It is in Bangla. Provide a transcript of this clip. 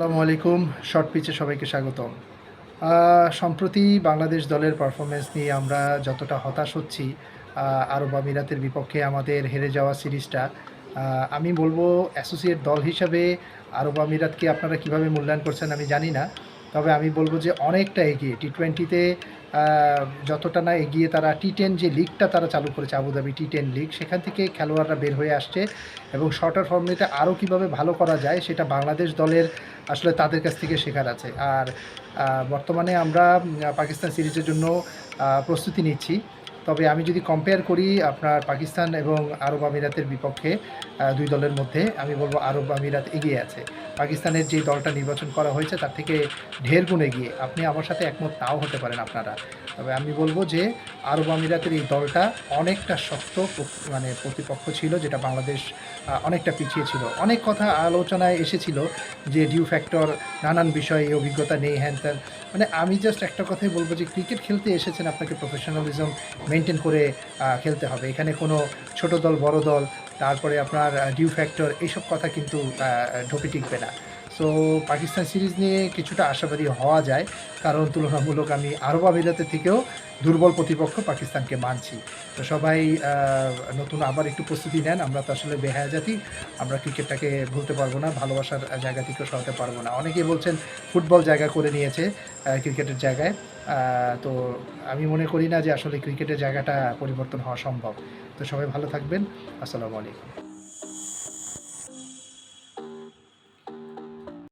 আসসালামু আলাইকুম। শর্ট পিচে সবাইকে স্বাগতম। সম্প্রতি বাংলাদেশ দলের পারফরমেন্স নিয়ে আমরা যতটা হতাশ হচ্ছি আরব আমিরাতের বিপক্ষে আমাদের হেরে যাওয়া সিরিজটা আমি বলব অ্যাসোসিয়েট দল হিসাবে আরব আমিরাতকে আপনারা কীভাবে মূল্যায়ন করছেন আমি জানি না, তবে আমি বলব যে অনেকটা এগিয়ে। টি টোয়েন্টিতে যতটা না এগিয়ে তারা টি টেন যে লিগটা তারা চালু করেছে আবুধাবি টি টেন লিগ সেখান থেকে খেলোয়াড়রা বের হয়ে আসছে এবং শর্টার ফর্মেটে আরও কীভাবে ভালো করা যায়, সেটা বাংলাদেশ দলের আসলে তাদের কাছ থেকে শেখার আছে। আর বর্তমানে আমরা পাকিস্তান সিরিজের জন্য প্রস্তুতি নিচ্ছি। তবে আমি যদি কম্পেয়ার করি আপনার পাকিস্তান এবং আরব আমিরাতের বিপক্ষে দুই দলের মধ্যে, আমি বলব আরব আমিরাত এগিয়ে আছে। পাকিস্তানের যে দলটা নির্বাচন করা হয়েছে, তার থেকে ঢের গুণ এগিয়ে। আপনি আমার সাথে একমত, তাও হতে পারেন আপনারা। তবে আমি বলব যে, আরব আমিরাতের এই দলটা অনেকটা শক্ত মানে প্রতিপক্ষ ছিল, যেটা বাংলাদেশ অনেকটা পিছিয়ে ছিল। অনেক কথা আলোচনায় এসেছিল যে, ডিউ ফ্যাক্টর, নানান বিষয়ে অভিজ্ঞতা নেই, হ্যান ত্যান। মানে আমি জাস্ট একটা কথাই বলব যে, ক্রিকেট খেলতে এসেছেন আপনাকে প্রফেশনালিজম মেনটেন করে খেলতে হবে। এখানে কোনো ছোট দল, বড় দল তারপরে আপনার ডিউ ফ্যাক্টর এইসব কথা কিন্তু ঢোকে টিকবে না। সো পাকিস্তান সিরিজ নিয়ে কিছুটা আশাবাদী হওয়া যায়। কারণ তুলনামূলক আমি আরব আমিরাতের থেকেও দুর্বল প্রতিপক্ষ পাকিস্তানকে মানছি। তো সবাই নতুন আবার একটু প্রস্তুতি নেন। আমরা তো আসলে বেহায়া জাতি। আমরা ক্রিকেটটাকে ভুলতে পারব না, ভালোবাসার জায়গা থেকেও সরাতে পারব না। অনেকেই বলছেন, ফুটবল জায়গা করে নিয়েছে ক্রিকেটের জায়গায়। তো আমি মনে করি না যে আসলে ক্রিকেটের জায়গাটা পরিবর্তন হওয়া সম্ভব। তো সবাই ভালো থাকবেন। আসসালামু আলাইকুম।